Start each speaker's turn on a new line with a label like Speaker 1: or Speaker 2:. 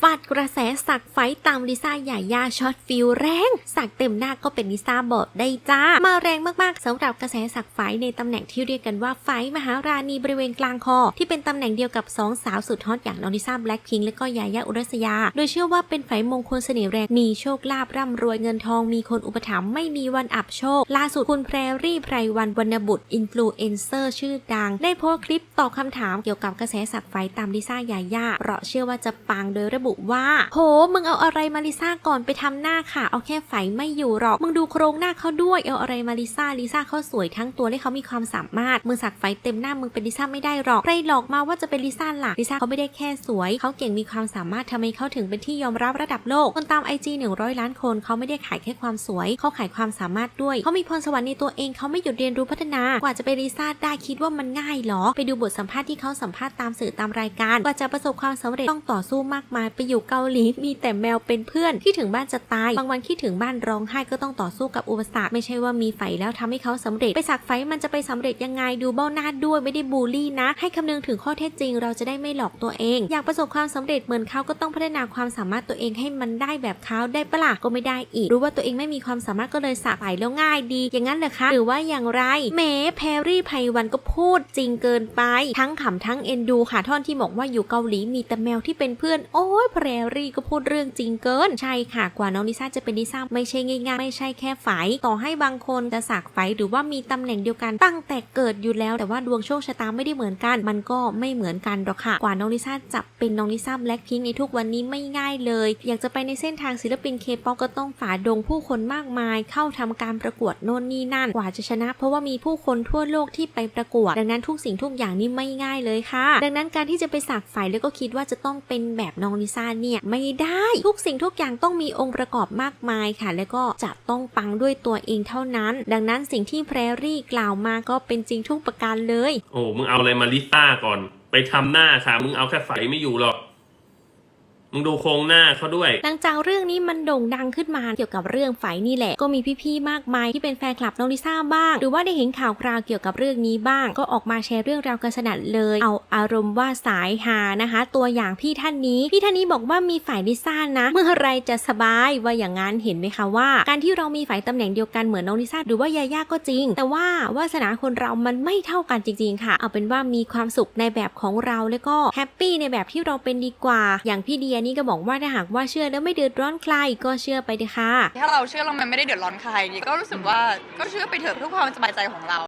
Speaker 1: ฟาดกระแสสักไฟตามลิซ่าหย่ายาช็อตฟิลแรง สักเต็มหน้าก็เป็นลิซ่าบอกได้จ้า มาแรงมากๆสำหรับกระแสสักไฟในตำแหน่งที่เรียกกันว่าไฟมหาราณีบริเวณกลางคอ ที่เป็นตำแหน่งเดียวกับสองสาวสุดฮอตอย่างน้องลิซ่าแบล็คพิงและก็ยายาอุรัสยา โดยเชื่อว่าเป็นไฟมงคลเสน่ห์แรงมีโชคลาภร่ำรวยเงินทองมีคนอุปถัมภ์ไม่มีวันอับโชคล่าสุดคุณแพรรี่ไพรวันวรรณบุตรอินฟลูเอนเซอร์ชื่อดัง ได้โพสต์คลิปตอบคำถามเกี่ยวกับกระแสสักไฟตามลิซ่ายาย่าเพราะเชื่อว่าจะปังโดยระบุว่า โห มึงเอาอะไรมาลิซ่าก่อนไปทำหน้าค่ะ เอาแค่ไฟไม่อยู่หรอก มึงดูโครงหน้าเขาด้วยเอาอะไรมาลิซ่าลิซ่าเขาสวยทั้งตัวและเขามีความสามารถ มึงสักไฟเต็มหน้ามึงเป็นลิซ่าไม่ได้หรอก ใครหลอกมาว่าจะเป็นลิซ่าหล่ะลิซ่าเขาไม่ได้แค่สวย เขาเก่งมีความสามารถทำไมเขาถึงเป็นที่ยอมรับระดับโลก คนตามไอจี100ล้านคนเขาไม่ได้ขายแค่ความสวย เขาขายความสามารถด้วย เขามีพรสวรรค์ในตัวเองเขาไม่หยุดเรียนรู้พัฒนากว่าจะเป็นลิซ่าได้คิดว่ามันง่ายหรอ ไปดูบทสัมภาษณ์ที่เขาสัมภาษณ์ตามสื่อตามรายการกว่าจะประสบความสำเร็จต้องต่อสู้มากมายไปอยู่เกาหลีมีแต่แมวเป็นเพื่อนที่ถึงบ้านจะตาย บางวันคิดถึงบ้านร้องไห้ก็ต้องต่อสู้กับอุปสรรคไม่ใช่ว่ามีไฟแล้วทำให้เขาสำเร็จไปสักไฟมันจะไปสำเร็จยังไงดูเบ้าหน้าด้วยไม่ได้บูลลี่นะ ให้คำนึงถึงข้อเท็จจริง เราจะได้ไม่หลอกตัวเอง อยากประสบความสำเร็จเหมือนเขาก็ต้องพัฒนาความสามารถตัวเองให้มันได้แบบเขาได้ปะล่ะก็ไม่ได้อีก รู้ว่าตัวเองไม่มีความสามารถก็เลยสักไฟแล้วง่ายดี อย่างนั้นเหรอคะ หรือว่าอย่างไรแหมแพรรี่ไพวันก็พูดจริงเกินไป ทั้งขำทั้งเอ็นดูค่ะท่อนที่บอกว่าอยู่เกาหลีมีแต่แมวที่เป็นเพื่อนโอ้ยแพรรี่ก็พูดเรื่องจริงเกิน ใช่ค่ะกว่าน้องลิซ่าจะเป็นลิซ่าไม่ใช่ง่ายๆ ไม่ใช่แค่ไฟต่อให้บางคนจะสักไฟหรือว่ามีตำแหน่งเดียวกันตั้งแต่เกิดอยู่แล้ว แต่ว่าดวงโชคชะตาไม่ได้เหมือนกัน มันก็ไม่เหมือนกันหรอกค่ะ กว่าน้องลิซ่าจะเป็นน้องลิซ่าแบล็คพิงในทุกวันนี้ไม่ง่ายเลย อยากจะไปในเส้นทางศิลปินเคป๊อปก็ต้องฝ่าดงผู้คนมากมาย เข้าทำการประกวดโน่นนี่นั่นกว่าจะชนะ เพราะว่ามีผู้คนทั่วโลกที่ไปประกวด ดังนั้นทุกสิ่งทุกอย่างนี่ไม่ง่ายเลยค่ะ ดังนั้นการที่จะไปสักไฟแล้วก็คิดว่าจะต้องเป็นแบบน้องลิซ่าเนี่ยไม่ได้ทุกสิ่งทุกอย่างต้องมีองค์ประกอบมากมายค่ะ แล้วก็จะต้องปังด้วยตัวเองเท่านั้น ดังนั้นสิ่งที่แพรรี่กล่าวมาก็เป็นจริงทุกประการเลย
Speaker 2: โอ้มึงเอาอะไรมาลิซ่าก่อน ไปทำหน้าค่ะมึงเอาแค่ใสไม่อยู่หรอก มึงดูโครงหน้าเขาด้วย
Speaker 1: หลังจากเรื่องนี้มันโด่งดังขึ้นมาเกี่ยวกับเรื่องไฟนี่แหละ ก็มีพี่ๆมากมายที่เป็นแฟนคลับน้องลิซ่าบ้าง หรือว่าได้เห็นข่าวคราวเกี่ยวกับเรื่องนี้บ้าง ก็ออกมาแชร์เรื่องราวกันสนั่นเลย เอาอารมณ์ว่าสายหานะคะ ตัวอย่างพี่ท่านนี้ พี่ท่านนี้บอกว่ามีฝ่ายลิซ่านะ เมื่อไรจะสบายว่าอย่างนั้นเห็นไหมคะว่า การที่เรามีฝ่ายตำแหน่งเดียวกันเหมือนน้องลิซ่าหรือว่ายาย่าก็จริง แต่ว่าวาสนาคนเรามันไม่เท่ากันจริง ๆ ค่ะ เอาเป็นว่ามีความสุขในแบบของเราแล้วก็แฮปปี้ในแบบที่เราเป็นดีกว่า อย่างพี่เดียยนี่ก็บอกว่าถ้าหากว่าเชื่อแล้วไม่เดือดร้อนใครก็เชื่อไปเถอะค่ะ
Speaker 3: ถ้าเราเชื่อแล้วมันไม่ได้เดือดร้อนใครก็รู้สึกว่าก็เชื่อไปเถอะเพื่อความสบายใจของเรา